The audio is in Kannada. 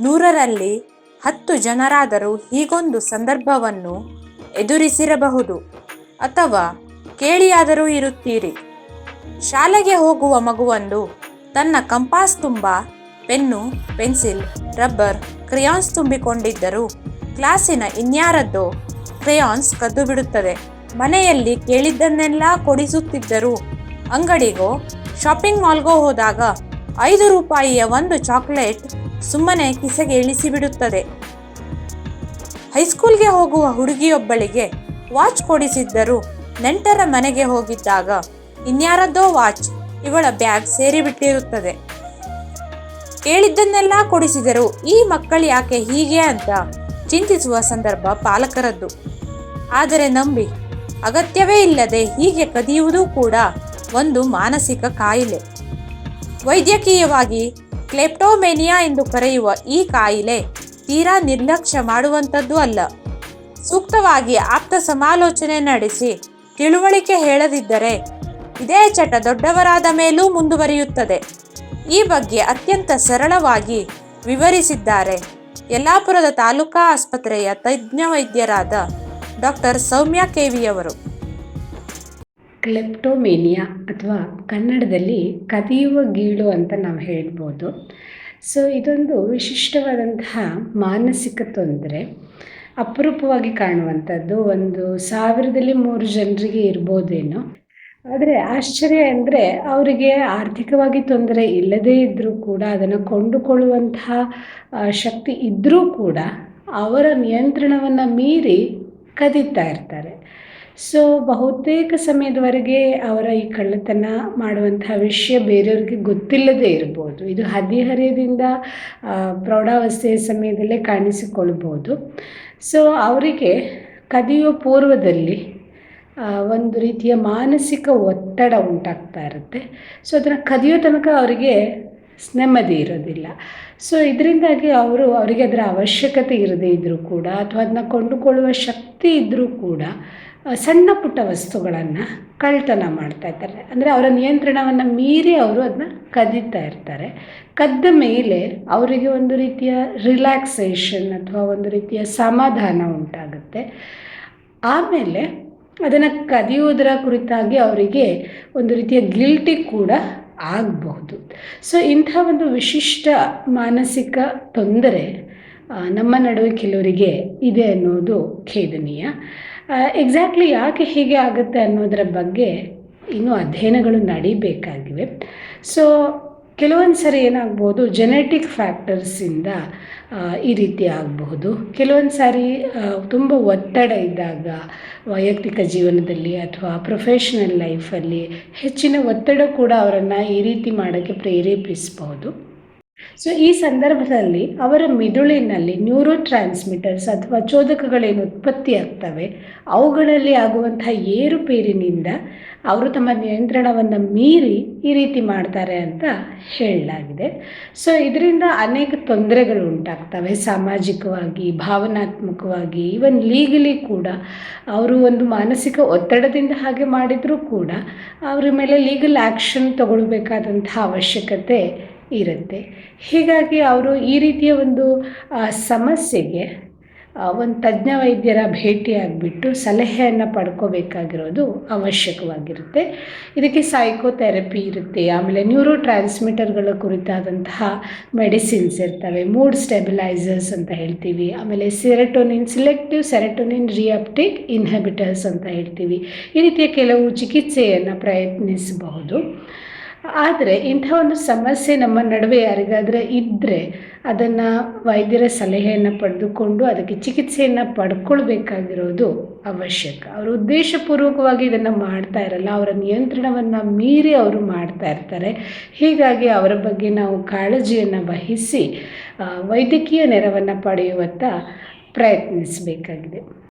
ನೂರರಲ್ಲಿ ಹತ್ತು ಜನರಾದರೂ ಹೀಗೊಂದು ಸಂದರ್ಭವನ್ನು ಎದುರಿಸಿರಬಹುದು. ಅಥವಾ ಕೇಳಿಯಾದರೂ ಇರುತ್ತೀರಿ. ಶಾಲೆಗೆ ಹೋಗುವ ಮಗುವೊಂದು ತನ್ನ ಕಂಪಾಸ್ ತುಂಬ, ಪೆನ್ನು, ಪೆನ್ಸಿಲ್, ರಬ್ಬರ್, ಕ್ರಿಯಾನ್ಸ್ ತುಂಬಿಕೊಂಡಿದ್ದರೂ ಕ್ಲಾಸಿನ ಇನ್ಯಾರದ್ದೋ ಕ್ರೇಯಾನ್ಸ್ ಕದ್ದು ಬಿಡುತ್ತದೆ ಮನೆಯಲ್ಲಿ ಕೇಳಿದ್ದನ್ನೆಲ್ಲ ಕೊಡಿಸುತ್ತಿದ್ದರೂ ಅಂಗಡಿಗೋ, ಶಾಪಿಂಗ್ ಮಾಲ್ಗೋ ಹೋದಾಗ ಐದು ರೂಪಾಯಿಯ ಒಂದು ಚಾಕ್ಲೇಟ್ ಸುಮ್ಮನೆ ಕಿಸೆಗೆ ಇಳಿಸಿಬಿಡುತ್ತದೆ ಹೈಸ್ಕೂಲ್ಗೆ ಹೋಗುವ ಹುಡುಗಿಯೊಬ್ಬಳಿಗೆ ವಾಚ್ ಕೊಡಿಸಿದ್ದರೂ ನೆಂಟರ ಮನೆಗೆ ಹೋಗಿದ್ದಾಗ ಇನ್ಯಾರದ್ದೋ ವಾಚ್ ಇವಳ ಬ್ಯಾಗ್ ಸೇರಿಬಿಟ್ಟಿರುತ್ತದೆ. ಕೇಳಿದ್ದನ್ನೆಲ್ಲ ಕೊಡಿಸಿದರು ಈ ಮಕ್ಕಳು ಯಾಕೆ ಹೀಗೆ ಅಂತ ಚಿಂತಿಸುವ ಸಂದರ್ಭ ಪಾಲಕರದ್ದು. ಆದರೆ ನಂಬಿ ಅಗತ್ಯವೇ ಇಲ್ಲದೆ ಹೀಗೆ ಕದಿಯುವುದೂ ಕೂಡ ಒಂದು ಮಾನಸಿಕ ಕಾಯಿಲೆ. ವೈದ್ಯಕೀಯವಾಗಿ ಕ್ಲೆಪ್ಟೋಮೇನಿಯಾ ಎಂದು ಕರೆಯುವ ಈ ಕಾಯಿಲೆ ತೀರಾ ನಿರ್ಲಕ್ಷ್ಯ ಮಾಡುವಂಥದ್ದು ಅಲ್ಲ. ಸೂಕ್ತವಾಗಿ ಆಪ್ತ ಸಮಾಲೋಚನೆ ನಡೆಸಿ ತಿಳುವಳಿಕೆ ಹೇಳದಿದ್ದರೆ ಇದೇ ಚಟ ದೊಡ್ಡವರಾದ ಮೇಲೂ ಮುಂದುವರಿಯುತ್ತದೆ. ಈ ಬಗ್ಗೆ ಅತ್ಯಂತ ಸರಳವಾಗಿ ವಿವರಿಸಿದ್ದಾರೆ ಯಲ್ಲಾಪುರದ ತಾಲೂಕಾ ಆಸ್ಪತ್ರೆಯ ತಜ್ಞ ವೈದ್ಯರಾದ ಡಾಕ್ಟರ್ ಸೌಮ್ಯ ಕೆವಿಯವರು ಕ್ಲೆಪ್ಟೋಮೇನಿಯಾ ಅಥವಾ ಕನ್ನಡದಲ್ಲಿ ಕದಿಯುವ ಗೀಳು ಅಂತ ನಾವು ಹೇಳ್ಬೋದು. ಸೊ ಇದೊಂದು ವಿಶಿಷ್ಟವಾದಂತಹ ಮಾನಸಿಕ ತೊಂದರೆ, ಅಪರೂಪವಾಗಿ ಕಾಣುವಂಥದ್ದು. ಒಂದು ಸಾವಿರದಲ್ಲಿ ಮೂರು ಜನರಿಗೆ ಇರ್ಬೋದೇನೋ. ಆದರೆ ಆಶ್ಚರ್ಯ ಅಂದರೆ ಅವರಿಗೆ ಆರ್ಥಿಕವಾಗಿ ತೊಂದರೆ ಇಲ್ಲದೇ ಇದ್ದರೂ ಕೂಡ, ಅದನ್ನು ಕೊಂಡುಕೊಳ್ಳುವಂತಹ ಶಕ್ತಿ ಇದ್ದರೂ ಕೂಡ ಅವರ ನಿಯಂತ್ರಣವನ್ನು ಮೀರಿ ಕದೀತಾ ಇರ್ತಾರೆ. ಸೊ ಬಹುತೇಕ ಸಮಯದವರೆಗೆ ಅವರ ಈ ಕಳ್ಳತನ ಮಾಡುವಂತಹ ವಿಷಯ ಬೇರೆಯವ್ರಿಗೆ ಗೊತ್ತಿಲ್ಲದೇ ಇರ್ಬೋದು. ಇದು ಹದಿಹರೆಯದಿಂದ ಪ್ರೌಢಾವಸ್ಥೆಯ ಸಮಯದಲ್ಲೇ ಕಾಣಿಸಿಕೊಳ್ಬೋದು. ಸೊ ಅವರಿಗೆ ಕದಿಯೋ ಪೂರ್ವದಲ್ಲಿ ಒಂದು ರೀತಿಯ ಮಾನಸಿಕ ಒತ್ತಡ ಉಂಟಾಗ್ತಾ ಇರುತ್ತೆ. ಸೊ ಅದನ್ನು ಕದಿಯೋ ತನಕ ಅವರಿಗೆ ನೆಮ್ಮದಿ ಇರೋದಿಲ್ಲ. ಸೊ ಇದರಿಂದಾಗಿ ಅವರು ಅವರಿಗೆ ಅದರ ಅವಶ್ಯಕತೆ ಇರದೇ ಇದ್ದರೂ ಕೂಡ ಅಥವಾ ಅದನ್ನ ಕೊಂಡುಕೊಳ್ಳುವ ಶಕ್ತಿ ಇದ್ದರೂ ಕೂಡ ಸಣ್ಣ ಪುಟ್ಟ ವಸ್ತುಗಳನ್ನು ಕಳ್ತನ ಮಾಡ್ತಾ ಇರ್ತಾರೆ ಅಂದರೆ ಅವರ ನಿಯಂತ್ರಣವನ್ನು ಮೀರಿ ಅವರು ಅದನ್ನ ಕದೀತಾ ಇರ್ತಾರೆ. ಕದ್ದ ಮೇಲೆ ಅವರಿಗೆ ಒಂದು ರೀತಿಯ ರಿಲ್ಯಾಕ್ಸೇಷನ್ ಅಥವಾ ಒಂದು ರೀತಿಯ ಸಮಾಧಾನ ಉಂಟಾಗುತ್ತೆ. ಆಮೇಲೆ ಅದನ್ನು ಕದಿಯುವುದರ ಕುರಿತಾಗಿ ಅವರಿಗೆ ಒಂದು ರೀತಿಯ ಗಿಲ್ಟಿ ಕೂಡ ಆಗಬಹುದು. ಸೊ ಇಂಥ ಒಂದು ವಿಶಿಷ್ಟ ಮಾನಸಿಕ ತೊಂದರೆ ನಮ್ಮ ನಡುವೆ ಕೆಲವರಿಗೆ ಇದೆ ಅನ್ನೋದು ಖೇದನೀಯ. ಎಕ್ಸಾಕ್ಟ್ಲಿ ಯಾಕೆ ಹೀಗೆ ಆಗುತ್ತೆ ಅನ್ನೋದರ ಬಗ್ಗೆ ಇನ್ನೂ ಅಧ್ಯಯನಗಳು ನಡೀಬೇಕಾಗಿವೆ. ಸೊ ಕೆಲವೊಂದು ಸರಿ ಏನಾಗ್ಬೋದು ಜೆನೆಟಿಕ್ ಫ್ಯಾಕ್ಟರ್ಸಿಂದ ಈ ರೀತಿ ಆಗಬಹುದು. ಕೆಲವೊಂದು ಸಾರಿ ತುಂಬ ಒತ್ತಡ ಇದ್ದಾಗ ವೈಯಕ್ತಿಕ ಜೀವನದಲ್ಲಿ ಅಥವಾ ಪ್ರೊಫೆಷನಲ್ ಲೈಫಲ್ಲಿ ಹೆಚ್ಚಿನ ಒತ್ತಡ ಕೂಡ ಅವರನ್ನು ಈ ರೀತಿ ಮಾಡೋಕ್ಕೆ ಪ್ರೇರೇಪಿಸಬಹುದು. ಸೊ ಈ ಸಂದರ್ಭದಲ್ಲಿ ಅವರ ಮಿದುಳಿನಲ್ಲಿ ನ್ಯೂರೋ ಟ್ರಾನ್ಸ್ಮಿಟರ್ಸ್ ಅಥವಾ ಚೋದಕಗಳೇನು ಉತ್ಪತ್ತಿ ಆಗ್ತವೆ, ಅವುಗಳಲ್ಲಿ ಆಗುವಂತಹ ಏರುಪೇರಿನಿಂದ ಅವರು ತಮ್ಮ ನಿಯಂತ್ರಣವನ್ನು ಮೀರಿ ಈ ರೀತಿ ಮಾಡ್ತಾರೆ ಅಂತ ಹೇಳಲಾಗಿದೆ. ಸೊ ಇದರಿಂದ ಅನೇಕ ತೊಂದರೆಗಳು ಉಂಟಾಗ್ತವೆ. ಸಾಮಾಜಿಕವಾಗಿ, ಭಾವನಾತ್ಮಕವಾಗಿ ಈವನ್ ಲೀಗಲಿ ಕೂಡ ಅವರು ಒಂದು ಮಾನಸಿಕ ಒತ್ತಡದಿಂದ ಹಾಗೆ ಮಾಡಿದರೂ ಕೂಡ ಅವರ ಮೇಲೆ ಲೀಗಲ್ ಆ್ಯಕ್ಷನ್ ತಗೊಳ್ಬೇಕಾದಂತಹ ಅವಶ್ಯಕತೆ ಇರುತ್ತೆ. ಹೀಗಾಗಿ ಅವರು ಈ ರೀತಿಯ ಒಂದು ಸಮಸ್ಯೆಗೆ ಒಂದು ತಜ್ಞ ವೈದ್ಯರ ಭೇಟಿಯಾಗಿಬಿಟ್ಟು ಸಲಹೆಯನ್ನು ಪಡ್ಕೋಬೇಕಾಗಿರೋದು ಅವಶ್ಯಕವಾಗಿರುತ್ತೆ. ಇದಕ್ಕೆ ಸೈಕೋಥೆರಪಿ ಇರುತ್ತೆ. ಆಮೇಲೆ ನ್ಯೂರೋ ಟ್ರಾನ್ಸ್ಮಿಟರ್ಗಳ ಕುರಿತಾದಂತಹ ಮೆಡಿಸಿನ್ಸ್ ಇರ್ತವೆ. ಮೂಡ್ ಸ್ಟೆಬಿಲೈಸರ್ಸ್ ಅಂತ ಹೇಳ್ತೀವಿ. ಆಮೇಲೆ serotonin, selective serotonin reuptake inhibitors ಅಂತ ಹೇಳ್ತೀವಿ. ಈ ರೀತಿಯ ಕೆಲವು ಚಿಕಿತ್ಸೆಯನ್ನು ಪ್ರಯತ್ನಿಸಬಹುದು. ಆದರೆ ಇಂಥ ಒಂದು ಸಮಸ್ಯೆ ನಮ್ಮ ನಡುವೆ ಯಾರಿಗಾದರೆ ಇದ್ದರೆ ಅದನ್ನು ವೈದ್ಯರ ಸಲಹೆಯನ್ನು ಪಡೆದುಕೊಂಡು ಅದಕ್ಕೆ ಚಿಕಿತ್ಸೆಯನ್ನು ಪಡ್ಕೊಳ್ಬೇಕಾಗಿರೋದು ಅವಶ್ಯಕ. ಅವರು ಉದ್ದೇಶಪೂರ್ವಕವಾಗಿ ಇದನ್ನು ಮಾಡ್ತಾ ಇರಲ್ಲ. ಅವರ ನಿಯಂತ್ರಣವನ್ನು ಮೀರಿ ಅವರು ಮಾಡ್ತಾ ಇರ್ತಾರೆ. ಹೀಗಾಗಿ ಅವರ ಬಗ್ಗೆ ನಾವು ಕಾಳಜಿಯನ್ನು ವಹಿಸಿ ವೈದ್ಯಕೀಯ ನೆರವನ್ನು ಪಡೆಯುವತ್ತ ಪ್ರಯತ್ನಿಸಬೇಕಾಗಿದೆ.